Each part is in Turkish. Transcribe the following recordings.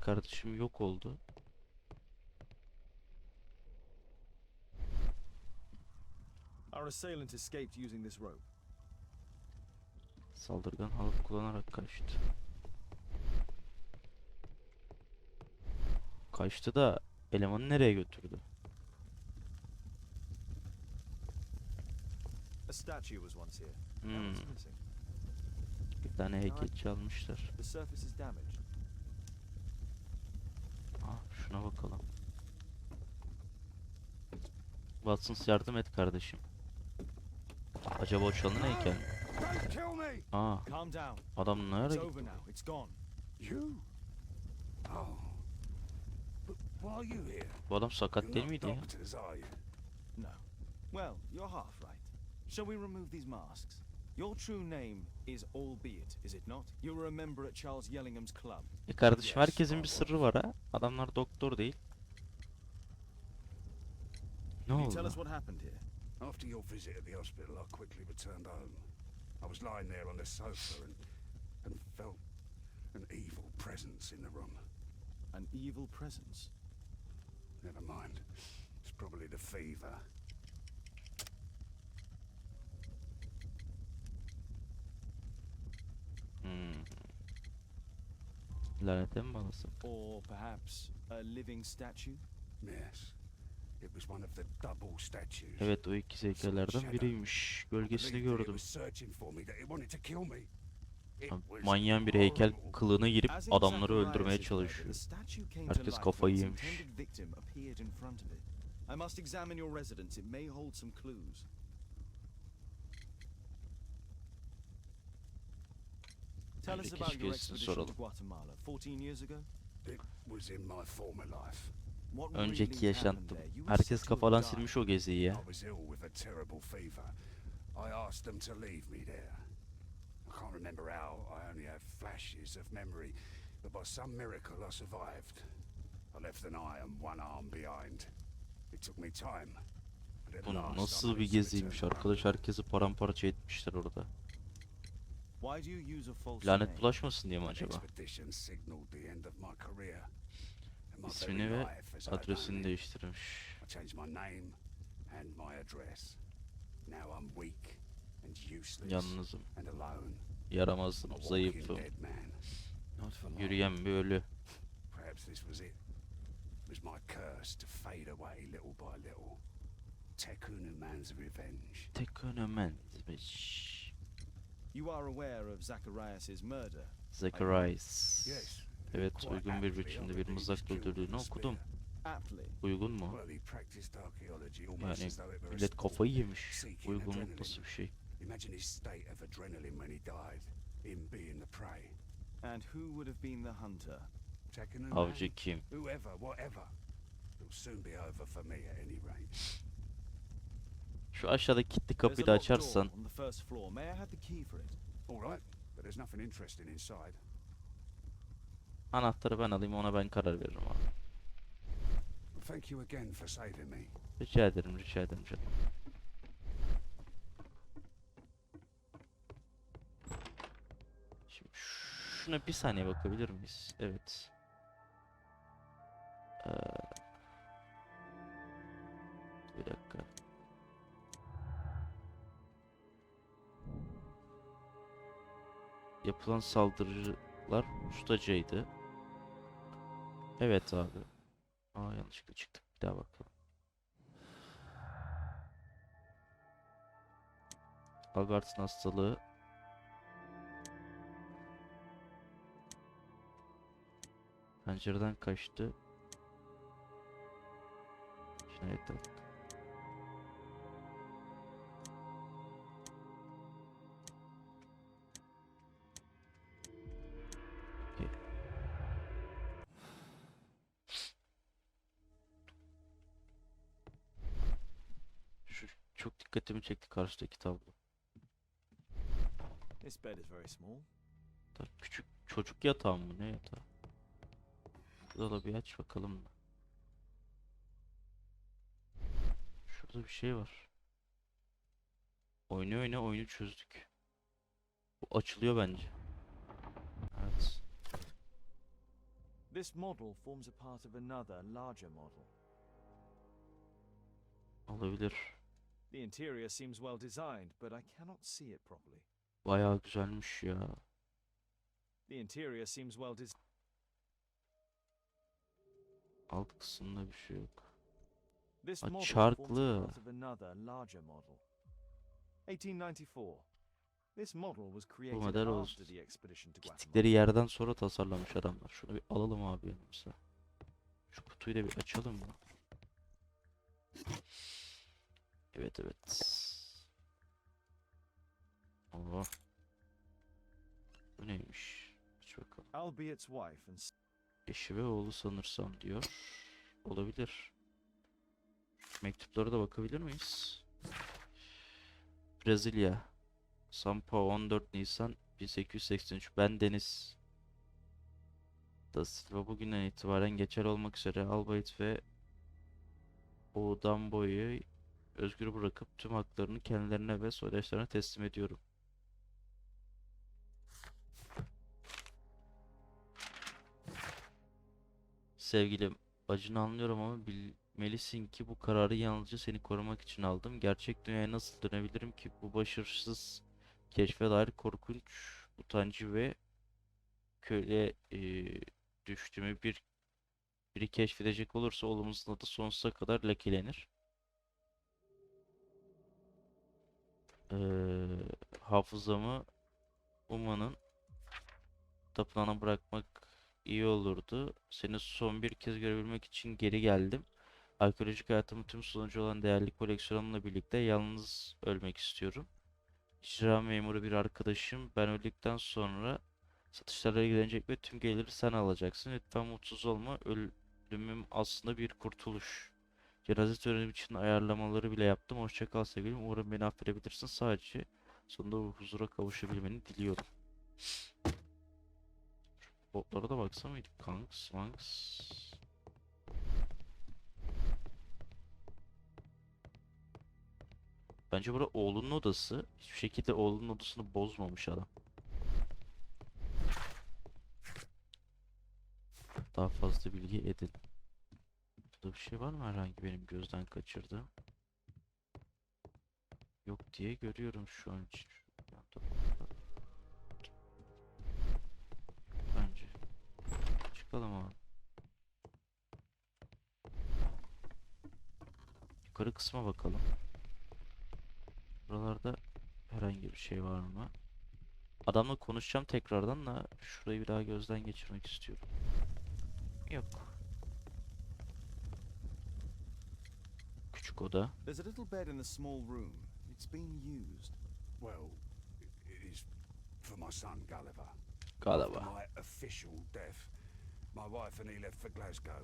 Kardeşim yok oldu. Our assailant escaped using this rope. Saldırgan halat kullanarak kaçtı. Kaçtı da elemanı nereye götürdü? A statue was once here. Hmm, bir tane heykelci almışlar. The surface is damaged. Şuna bakalım. Watsons yardım et kardeşim. Acaba o çalın heykel mi? Don't kill me! Aa, adam nereye gitti? Oh. Bu adam sakat değil miydi ya? No. Well, you're half right. Shall we remove these masks? Your true name is Albeit, is it not? You were a member at Charles Yellingham's club. E kardeşim Yes, herkesin bir sırrı var ha. Adamlar doktor değil. Ne Can you tell us what happened here? After your visit at the hospital, I quickly returned home. I was lying there on the sofa and, and felt an evil presence in the room. An evil presence. Never mind. It's probably the fever. Hmm. Lanete mi bağlasın? Or perhaps a living statue? Yes. It was one of the double statues. Evet o ikiz heykellerden biriymiş. Gölgesini gördüm. Manyağın bir heykel kılığına girip adamları öldürmeye çalışıyor. Herkes kafayı yemiş. I must examine your residence. It may hold some clues. Tell us about your expedition to. Guatemala 14 years ago. It was in my former life. What Önceki yaşantım. Herkes kafadan silmiş o geziyi ya. I was ill with a terrible fever. I asked them to leave me there. I can't remember how, I only have flashes of memory, but by some miracle I survived. I left an eye and one arm behind. It took me time. but at Bu nasıl bir geziymiş arkadaş herkesi paramparça etmişler orada. Lanet bulaşmasın diye mi acaba? expedition signaled the end of my career. and my İsmini ve adresini değiştirmiş. I changed my name and my address. Now I'm weak and useless Yalnızım, and alone. yaramazım, I'm a walking zayıfım, dead man. Not for long. yürüyen bir ölü. Perhaps this was it. It was my curse to fade away little by little. Tekunu man's revenge. Tek önemendmiş. You are aware of Zacharias' murder. Zacharias. Yes. Evet, uygun bir biçimde bir believe he mızrak was killed with öldürdüğünü okudum. Uygun mu? Yani millet kafayı yemiş. Uygunluk nasıl bir şey? Imagine his state of adrenaline when he died, him being the prey. And who would have been the hunter? Avcı kim? whoever, whatever. It'll soon be over for me at any rate. Şu aşağıdaki kilitli kapıyı da açarsan anahtarı ben alayım ona ben karar veririm abi. Thank you again for saving me. Rica ederim, rica ederim canım. Şimdi şuna bir saniye bakabilir miyiz? Evet. Ee, bir dakika. Yapılan saldırılar ustacaydı. Evet abi. Aa yanlışlıkla çıktık. Bir daha bakalım. Agart'ın hastalığı. Pencereden kaçtı. Cinayet dikkatimi çekti karşıdaki tablo. This bed is very small. Da küçük çocuk yatağı mı ne yatağı? Şurada da bir aç bakalım. Şurada bir şey var. Oyna oyna oyunu çözdük. Bu açılıyor bence. Evet. This model forms a part of another, larger model. Olabilir. The interior seems well designed, but I cannot see it properly. Bayağı güzelmiş ya. The interior seems well designed. Alt kısımda bir şey yok. This model çarklı. a part of another, larger model. 1894. This model was created model after olsun. the expedition to Guatemala. Gittikleri yerden sonra tasarlamış adamlar. Şunu bir alalım abi yanımıza. Şu kutuyu da bir açalım mı? Evet evet. Oo. Bu neymiş? Aç bakalım. Wife and Eşi ve oğlu sanırsam diyor. Olabilir. Mektuplara da bakabilir miyiz? Brezilya. Sampa 14 Nisan 1883. Ben Deniz. Da Silva bugünden itibaren geçer olmak üzere Albayt ve Oğudan boyu özgür bırakıp tüm haklarını kendilerine ve soydaşlarına teslim ediyorum. Sevgilim, acını anlıyorum ama bilmelisin ki bu kararı yalnızca seni korumak için aldım. Gerçek dünyaya nasıl dönebilirim ki bu başarısız keşfe dair korkunç utancı ve köle eee düştüğümü bir biri keşfedecek olursa oğlumuzun adı sonsuza kadar lekelenir. Eee hafızamı Uma'nın tapınağına bırakmak iyi olurdu. Seni son bir kez görebilmek için geri geldim. Arkeolojik hayatımın tüm sonucu olan değerli koleksiyonumla birlikte yalnız ölmek istiyorum. İcra memuru bir arkadaşım. Ben öldükten sonra satışlara ilgilenecek ve tüm geliri sen alacaksın. Lütfen mutsuz olma. Ölümüm aslında bir kurtuluş. Cenaze törenim için ayarlamaları bile yaptım. Hoşça kal sevgilim. Umarım beni affedebilirsin. Sadece sonunda huzura kavuşabilmeni diliyorum. Botlara da baksana mıydık? Kanks, manks. Bence bura oğlunun odası. Hiçbir şekilde oğlunun odasını bozmamış adam. Daha fazla bilgi edin. Burada bir şey var mı herhangi benim gözden kaçırdığım? Yok diye görüyorum şu an için. Bence. Çıkalım abi. Yukarı kısma bakalım. Buralarda herhangi bir şey var mı? Adamla konuşacağım tekrardan da şurayı bir daha gözden geçirmek istiyorum. Yok. Küçük oda. There's a little bed in the small room. It's been used. Well, it is for my son Gulliver. After my official death, my wife and he left for Glasgow.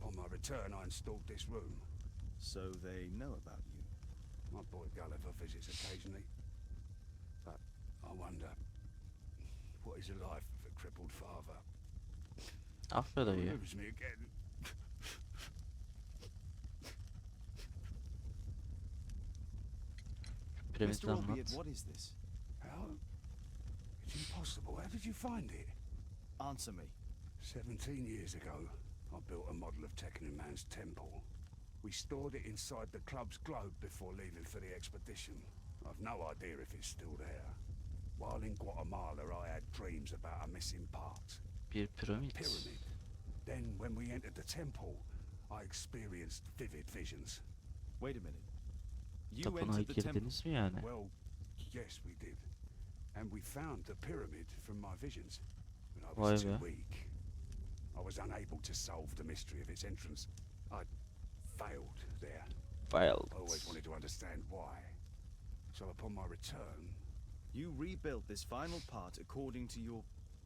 Upon my return, I installed this room. So they know about you. My boy Gulliver visits occasionally. But I wonder, what is the life of a crippled father? After the year. me again. Mr. Albiet, anlat. what is this? How? It's impossible. How did you find it? Answer me. Seventeen years ago, I built a model of Teknon Man's temple. We stored it inside the club's globe before leaving for the expedition. I've no idea if it's still there. While in Guatemala, I had dreams about a missing part. Bir piramit. Pyramid. Then, when we entered the temple, I experienced vivid visions. Wait a minute. You Tapınağa entered the temple. girdiniz mi yani? Well, yes, we did. And we found the pyramid from my visions. But I was Vay too be. weak. I was unable to solve the mystery of its entrance. I failed there. Failed. I always wanted to understand why. So upon my return, You rebuilt this final part according to your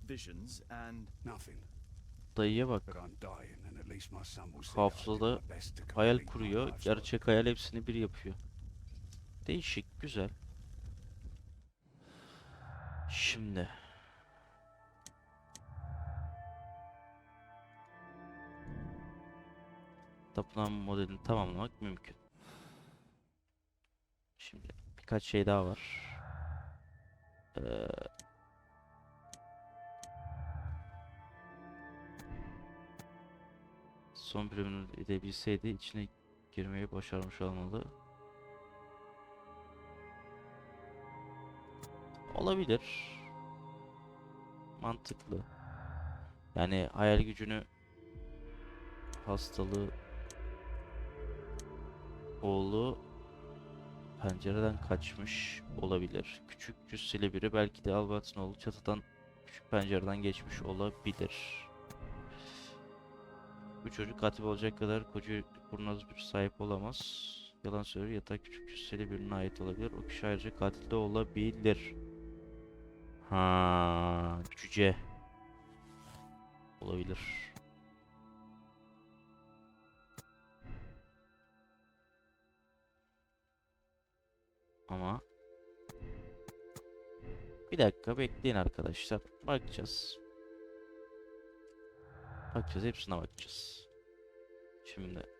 visions and nothing. Dayıya bak. But I'm dying, and at least my son will see that I did Hafızada to hayal kuruyor. Gerçek hayal hepsini bir yapıyor. Değişik, güzel. Şimdi. Tapınan modelini tamamlamak mümkün. Şimdi birkaç şey daha var. Ee, son bölümünü edebilseydi içine girmeyi başarmış olmalı. Olabilir. Mantıklı. Yani hayal gücünü hastalığı oğlu pencereden kaçmış olabilir. Küçük cüsseli biri belki de Albert'in oğlu çatıdan küçük pencereden geçmiş olabilir. Bu çocuk katil olacak kadar koca kurnaz bir sahip olamaz. Yalan söylüyor yatak küçük cüsseli birine ait olabilir. O kişi ayrıca katil de olabilir. Ha, cüce. Olabilir. Ama bir dakika bekleyin arkadaşlar. Bakacağız. Bakacağız. Hepsine bakacağız. Şimdi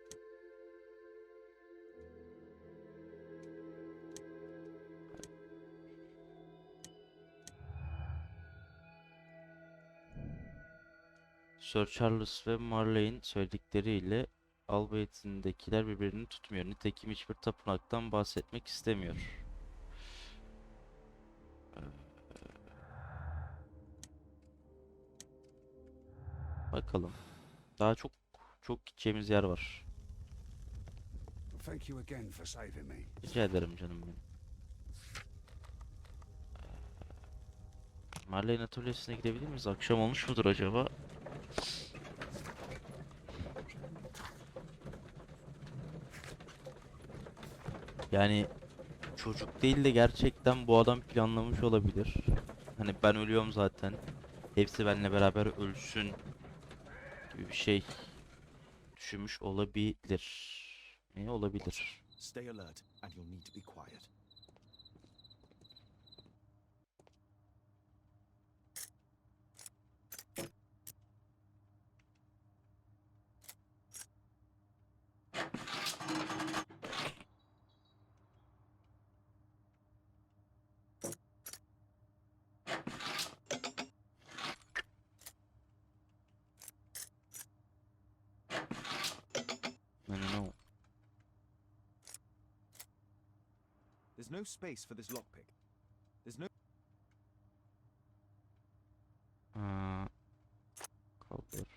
Sir Charles ve Marley'in söyledikleriyle Albayet'indekiler birbirini tutmuyor. Nitekim hiçbir tapınaktan bahsetmek istemiyor. Ee, Bakalım. Daha çok çok gideceğimiz yer var. Thank you again for saving me. Rica ederim canım benim. Ee, Marley'in atölyesine gidebilir miyiz? Akşam olmuş mudur acaba? Yani çocuk değil de gerçekten bu adam planlamış olabilir. Hani ben ölüyorum zaten. Hepsi benimle beraber ölsün gibi bir şey düşünmüş olabilir. Ne olabilir? Stay alert, and you'll need to be quiet. Space for this lockpick. There's no. Aa, kaldır.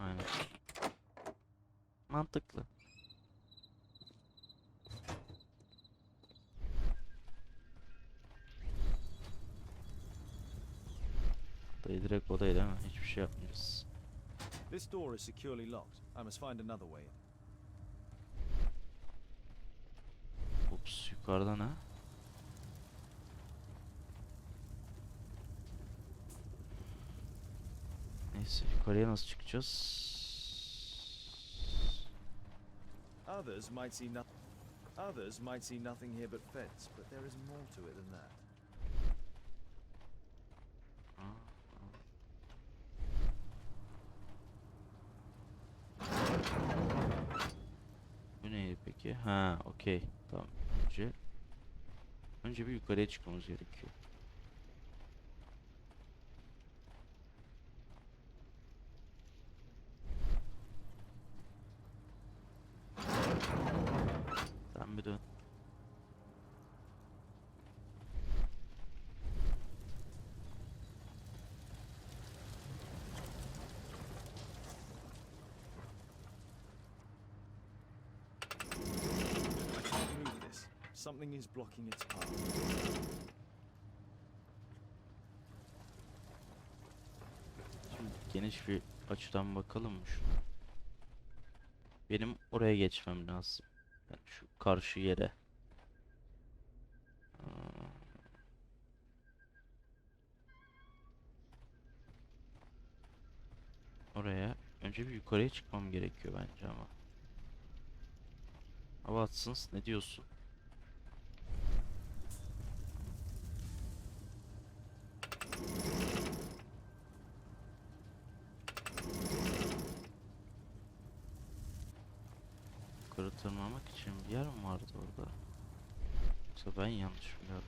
Aynen. Mantıklı. Şey yapmayacağız. This door is securely locked. I must find another way in. Ups yukarıda ne? Neyse yukarıya nasıl çıkacağız? Others might see nothing. Others might see nothing here but fence, but there is more to it than that. Peki? Ha, okey. Tamam. Önce önce bir yukarıya çıkmamız gerekiyor. Sen bir dön. I can't move this. Something is blocking its path. Geniş bir açıdan bakalım mı şuna? Benim oraya geçmem lazım. Yani şu karşı yere. Oraya önce bir yukarıya çıkmam gerekiyor bence ama. Hava Watsons ne diyorsun? Yukarı tırmanmak için bir yer mi vardı orada? Yoksa ben yanlış gördüm?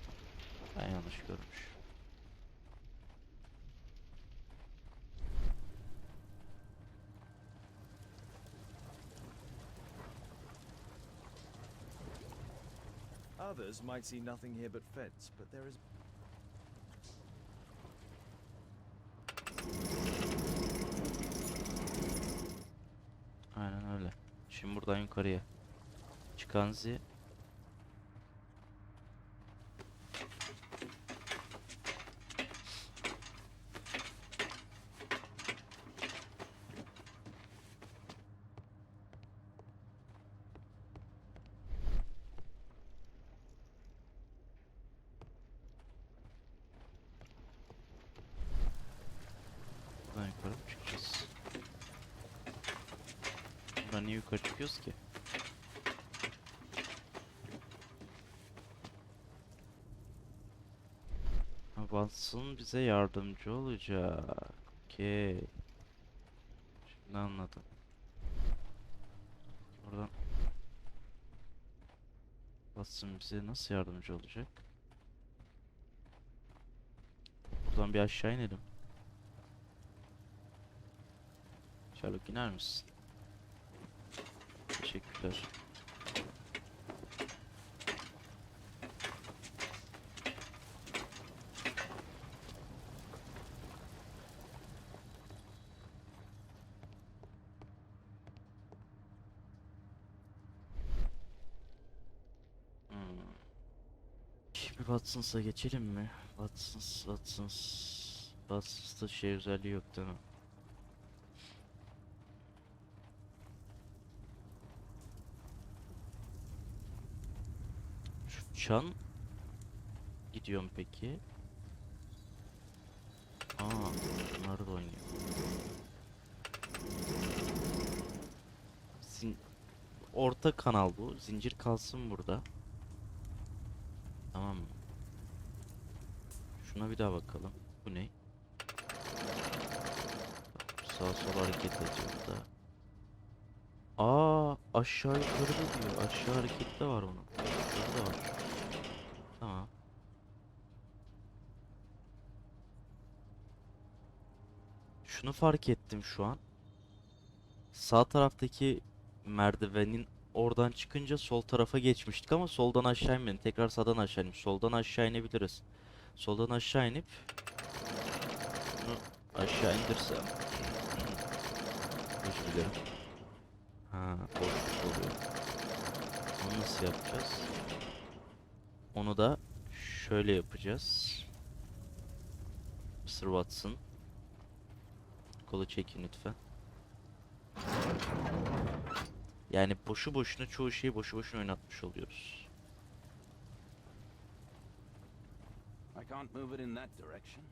Ben yanlış görmüş. Others might see nothing here but fence, but there is Aynen öyle. Şimdi buradan yukarıya. Çıkan zi. Buradan yukarı mı çıkacağız? Buradan niye yukarı çıkıyoruz ki? Watson bize yardımcı olacak. Okey. Şimdi anladım. Buradan Watson bize nasıl yardımcı olacak? Buradan bir aşağı inelim. Sherlock iner misin? Teşekkürler. Hmm. Bir Watson's'a geçelim mi? Watson's, Watson's... Watson's'ta şey özelliği yok değil mi? Şu Çan gidiyorum peki. Aa, bunlar da oynuyor. Zin Orta kanal bu. Zincir kalsın burada. Tamam mı? Şuna bir daha bakalım. Bu ne? Sağ sol hareket ediyor da. Aa, aşağı yukarı diyor. Aşağı hareket de var bunun. Yukarı da var. Tamam. Şunu fark ettim şu an. Sağ taraftaki merdivenin oradan çıkınca sol tarafa geçmiştik ama soldan aşağı inmedim. Tekrar sağdan aşağı inip soldan aşağı inebiliriz. Soldan aşağı inip bunu aşağı indirsem. Özür dilerim. Ha, boşluk oluyor. Onu nasıl yapacağız? Onu da şöyle yapacağız. Mr. Watson. Kolu çekin lütfen. Yani boşu boşuna çoğu şeyi boşu boşuna oynatmış oluyoruz. I can't move it in that direction.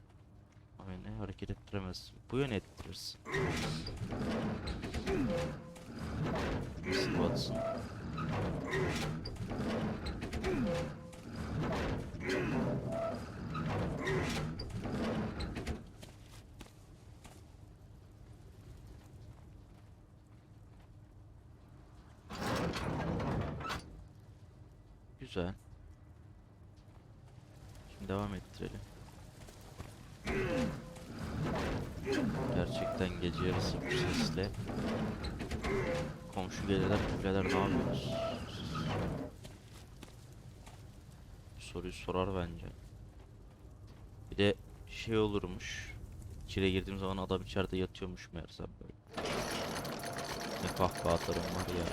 Aynen hareket ettiremezsin. Bu yöne ettirirsin. Watson. Güzel. Şimdi devam ettirelim. Gerçekten gece yarısı bu sesle komşu geceler kuleler ne yapıyorsunuz? Bu soruyu sorar bence. Bir de şey olurmuş. İçeri girdiğim zaman adam içeride yatıyormuş meğersem böyle. Ne kahkaha atarım var ya.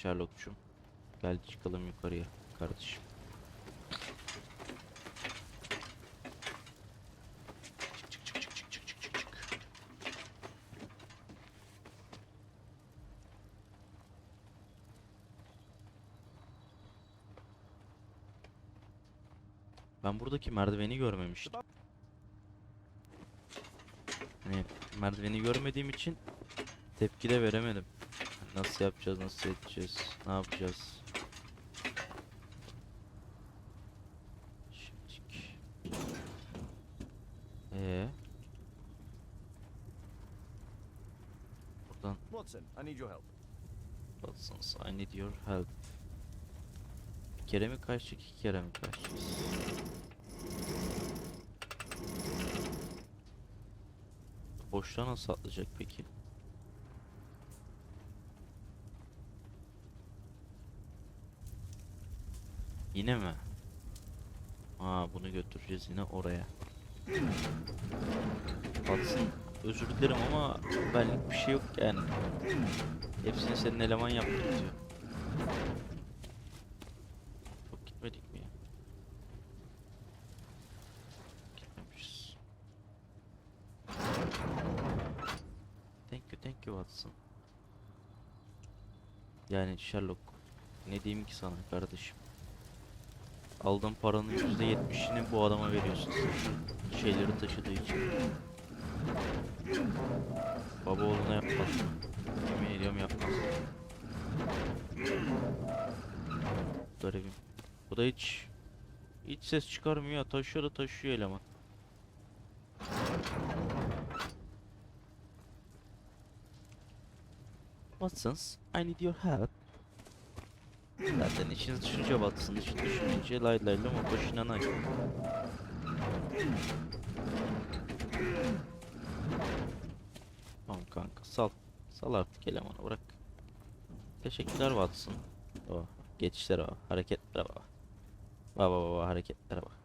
Sherlock'cum. Gel çıkalım yukarıya kardeşim. Ben buradaki merdiveni görmemiştim. Yani merdiveni görmediğim için tepki de veremedim. Nasıl yapacağız, nasıl edeceğiz, ne yapacağız? Şimdilik. Ee? Şuradan Watson, I need your help. Watson's I need your help. Bir kere mi kaçacak, iki kere mi kaçacağız? Boşluğa nasıl atlayacak peki? Yine mi? Aa bunu götüreceğiz yine oraya. Watson özür dilerim ama benlik bir şey yok yani. Hepsini senin eleman yaptırtıyor. Çok gitmedik mi ya? Gitmemişiz. Thank you, thank you Watson. Yani Sherlock. Ne diyeyim ki sana kardeşim? Aldığın paranın %70'ini bu adama veriyorsun Şeyleri taşıdığı için. Baba oğluna yapmaz. Yemin ediyorum yapmaz. Garibim. Bu da hiç hiç ses çıkarmıyor. Taşıyor da taşıyor eleman. Watsons, I need your help. Zaten işiniz düşünce Watson, işin düşününce lay lay lom o başına nay. Tamam kanka sal. Sal artık elemanı bırak. Teşekkürler Watson. Oh, geçişlere bak, hareketlere bak. Baba baba hareketlere bak.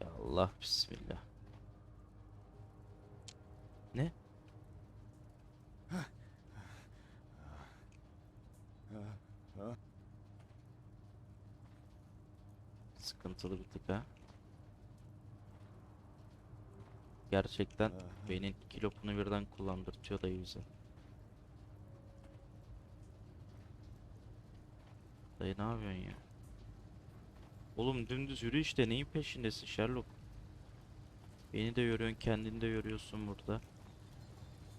Ya Allah bismillah. Ne? Sıkıntılı bir ha. Gerçekten beynin iki lopunu birden kullandırtıyor da bize. Dayı ne yapıyorsun ya? Oğlum dümdüz yürü işte neyin peşindesin Sherlock? Beni de yoruyorsun kendini de yoruyorsun burada.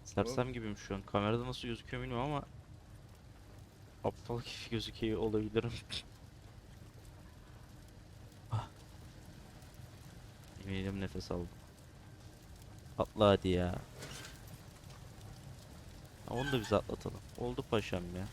Sersem gibiyim şu an. Kamerada nasıl gözüküyor bilmiyorum ama aptal gibi gözüküyor olabilirim. Eminim nefes aldım. Atla hadi ya. Ha, onu da biz atlatalım. Oldu paşam ya.